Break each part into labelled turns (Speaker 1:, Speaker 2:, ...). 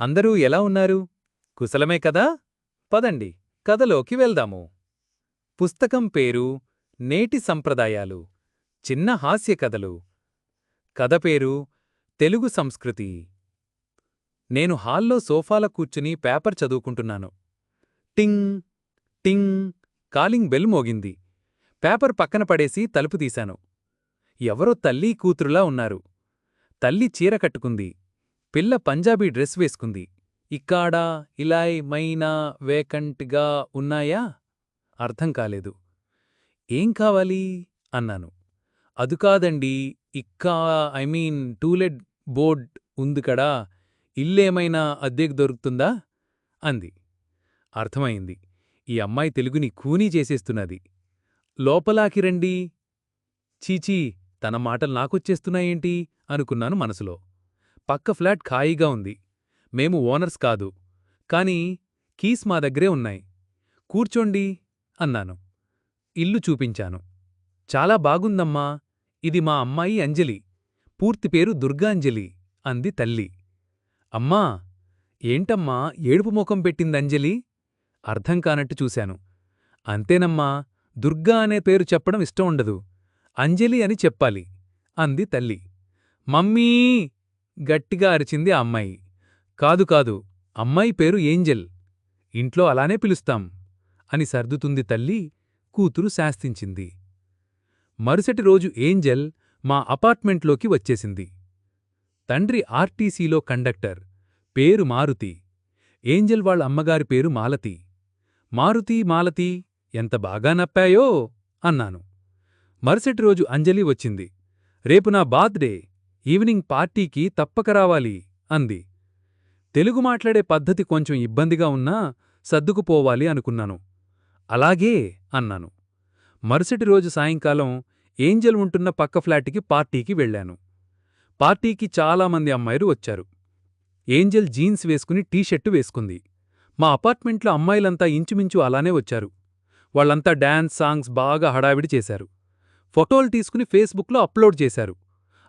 Speaker 1: అందరూ ఎలా ఉన్నారు? కుశలమే కదా? పదండి కథలోకి వెళ్దాము. పుస్తకం పేరు నేటి సంప్రదాయాలు చిన్న హాస్య కథలు. కథ పేరు తెలుగు సంస్కృతి. నేను హాల్లో సోఫాల కూర్చుని పేపర్ చదువుకుంటున్నాను. టింగ్ టింగ్ కాలింగ్ బెల్ మోగింది. పేపర్ పక్కన పడేసి తలుపు తీశాను. ఎవరో తల్లీ కూతురులా ఉన్నారు. తల్లి చీర కట్టుకుంది. పిల్ల పంజాబీ డ్రెస్ వేసుకుంది. ఇక్కాడా ఇలాయ్ మైనా వేకంట్గా ఉన్నాయా? అర్థం కాలేదు. ఏం కావాలి? అన్నాను. అదు కాదండి ఇక్కా I mean to let board ఉందికడా ఇల్లేమైనా అద్దెకు దొరుకుతుందా? అంది. అర్థమైంది. ఈ అమ్మాయి తెలుగుని కూనీ చేసేస్తున్నది. లోపలాకి రండి. చీచీ తన మాటలు నాకొచ్చేస్తున్నాయేంటి? అనుకున్నాను మనసులో. పక్క ఫ్లాట్ ఖాళీగా ఉంది. మేము ఓనర్స్ కాదు. కాని కీస్ మా దగ్గరే ఉన్నాయి. కూర్చోండి అన్నాను. ఇల్లు చూపించాను. చాలా బాగుందమ్మా. ఇది మా అమ్మాయి అంజలి. పూర్తి పేరు దుర్గాంజలి అంది తల్లి. అమ్మా! ఏంటమ్మా? ఏడుపు ముఖం పెట్టిందంజలి అర్థం కానట్టు చూశాను. అంతేనమ్మా! దుర్గా అనే పేరు చెప్పడం ఇష్టం ఉండదు. అంజలి అని చెప్పాలి అంది తల్లి. మమ్మీ! గట్టిగా అరిచింది ఆ అమ్మాయి. కాదు కాదు అమ్మాయి పేరు ఏంజెల్. ఇంట్లో అలానే పిలుస్తాం అని సర్దుతుంది తల్లి కూతురు శాస్తించింది. మరుసటి రోజు ఏంజెల్ మా అపార్ట్మెంట్లోకి వచ్చేసింది. తండ్రి ఆర్టీసీలో కండక్టర్ పేరు మారుతి. ఏంజెల్ వాళ్ళ అమ్మగారి పేరు మాలతి. మారుతి మాలతి ఎంత బాగా నప్పాయో అన్నాను. మరుసటి రోజు అంజలి వచ్చింది. రేపు నా బాత్డే ఈవినింగ్ పార్టీకి తప్పక రావాలి అంది. తెలుగు మాట్లాడే పద్ధతి కొంచెం ఇబ్బందిగా ఉన్నా సర్దుకుపోవాలి అనుకున్నాను. అలాగే అన్నాను. మరుసటి రోజు సాయంకాలం ఏంజల్ ఉంటున్న పక్క ఫ్లాట్కి పార్టీకి వెళ్ళాను. పార్టీకి చాలామంది అమ్మాయిలు వచ్చారు. ఏంజల్ జీన్స్ వేసుకుని టీషర్టు వేసుకుంది. మా అపార్ట్మెంట్లో అమ్మాయిలంతా ఇంచుమించు అలానే వచ్చారు. వాళ్ళంతా డాన్స్ సాంగ్స్ బాగా హడావిడి చేశారు. ఫోటోలు తీసుకుని ఫేస్బుక్లో అప్లోడ్ చేశారు.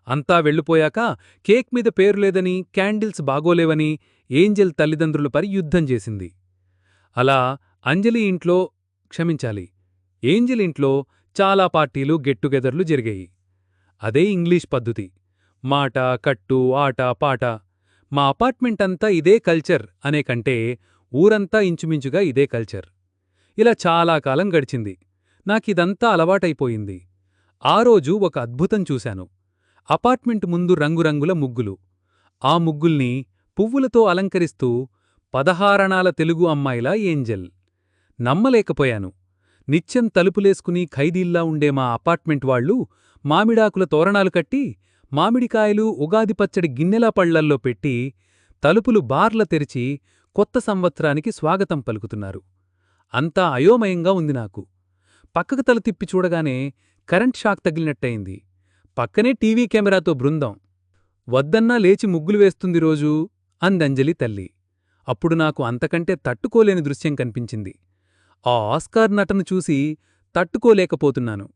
Speaker 1: అంతా వెళ్ళిపోయాక కేక్ మీద పేరు లేదని క్యాండిల్స్ బాగోలేవని ఏంజెల్ తల్లిదండ్రులపై యుద్ధం చేసింది. అలా అంజలి ఇంట్లో క్షమించాలి. ఏంజెల్ ఇంట్లో చాలా పార్టీలు గెట్టుగెదర్లు జరిగాయి. అదే ఇంగ్లీష్ పద్ధతి. మాట కట్టు ఆట పాట. మా అపార్ట్మెంట్ అంతా ఇదే కల్చర్ అనే కంటే ఊరంతా ఇంచుమించుగా ఇదే కల్చర్. ఇలా చాలా కాలం గడిచింది. నాకిదంతా అలవాటైపోయింది. ఆ రోజు ఒక అద్భుతం చూశాను. అపార్ట్మెంట్ ముందు రంగురంగుల ముగ్గులు. ఆ ముగ్గుల్ని పువ్వులతో అలంకరిస్తూ పదహారణాల తెలుగు అమ్మాయిలా ఏంజెల్. నమ్మలేకపోయాను. నిత్యం తలుపులేసుకుని ఖైదీల్లా ఉండే మా అపార్ట్మెంట్ వాళ్ళు మామిడాకుల తోరణాలు కట్టి మామిడికాయలు ఉగాది పచ్చడి గిన్నెలా పళ్ళల్లో పెట్టి తలుపులు బార్ల తెరిచి కొత్త సంవత్సరానికి స్వాగతం పలుకుతున్నారు. అంతా అయోమయంగా ఉంది నాకు. పక్కకు తల తిప్పి చూడగానే కరెంట్ షాక్ తగిలినట్టయింది. పక్కనే టీవీ కెమెరాతో బృందం. వద్దన్నా లేచి ముగ్గులు వేస్తుంది రోజూ అందంజలి తల్లి. అప్పుడు నాకు అంతకంటే తట్టుకోలేని దృశ్యం కనిపించింది. ఆ ఆస్కార్ నటను చూసి తట్టుకోలేకపోతున్నాను.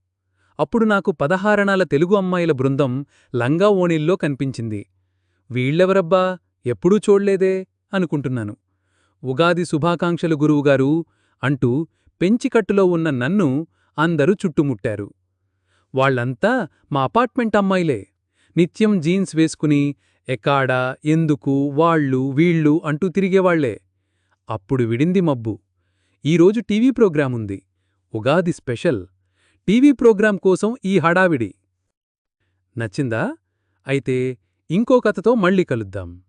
Speaker 1: అప్పుడు నాకు పదహారణాల తెలుగు అమ్మాయిల బృందం లంగా ఓణిల్లో కనిపించింది. వీళ్ళెవరబ్బా? ఎప్పుడూ చూడలేదే అనుకుంటున్నాను. ఉగాది శుభాకాంక్షలు గురువుగారు అంటూ పెంచికట్టులో ఉన్న నన్ను అందరూ చుట్టుముట్టారు. వాళ్ళంతా మా అపార్ట్మెంట్ అమ్మాయిలే. నిత్యం జీన్స్ వేసుకుని ఎకాడ ఎందుకు వాళ్ళు వీళ్ళు అంటూ తిరిగేవాళ్ళే. అప్పుడు విడింది మబ్బు. ఈరోజు టీవీ ప్రోగ్రాముంది ఉగాది స్పెషల్. టీవీ ప్రోగ్రాం కోసం ఈ హడావిడి. నచ్చిందా? అయితే ఇంకో కథతో మళ్ళీ కలుద్దాం.